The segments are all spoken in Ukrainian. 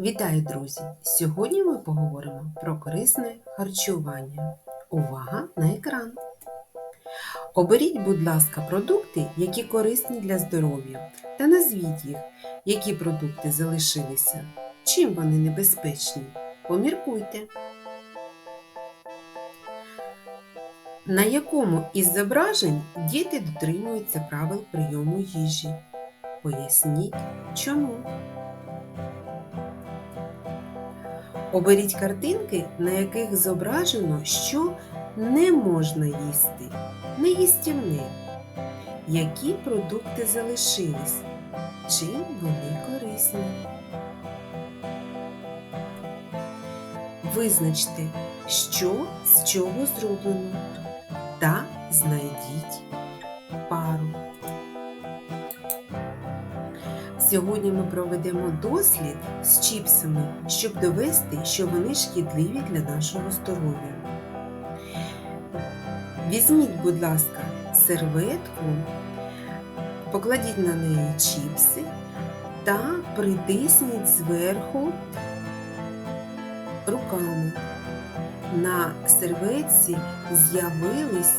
Вітаю, друзі! Сьогодні ми поговоримо про корисне харчування. Увага на екран! Оберіть, будь ласка, продукти, які корисні для здоров'я, та назвіть їх, які продукти залишилися, чим вони небезпечні. Поміркуйте. На якому із зображень діти дотримуються правил прийому їжі? Поясніть чому. Оберіть картинки, на яких зображено, що не можна їсти, неїстівне. Які продукти залишились? Чим вони корисні? Визначте, що з чого зроблено, та знайдіть пару. Сьогодні ми проведемо дослід з чіпсами, щоб довести, що вони шкідливі для нашого здоров'я. Візьміть, будь ласка, серветку, покладіть на неї чіпси та притисніть зверху руками. На серветці з'явились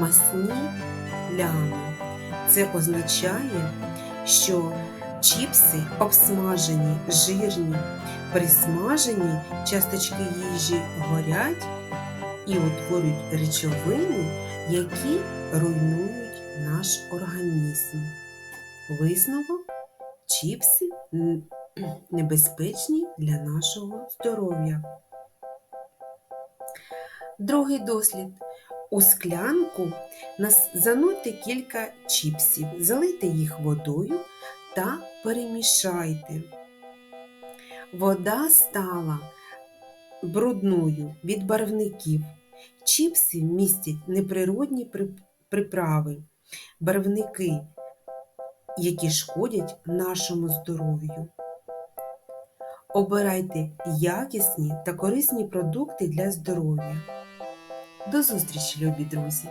масні плями. Це означає, що Чіпси обсмажені, жирні, при смаженні часточки їжі горять і утворюють речовини, які руйнують наш організм. Висновок чіпси небезпечні для нашого здоров'я. Другий дослід. У склянку занурте кілька чіпсів, залийте їх водою та перемішайте. Вода стала брудною від барвників. Чіпси містять неприродні приправи, барвники, які шкодять нашому здоров'ю. Обирайте якісні та корисні продукти для здоров'я. До зустрічі, любі друзі!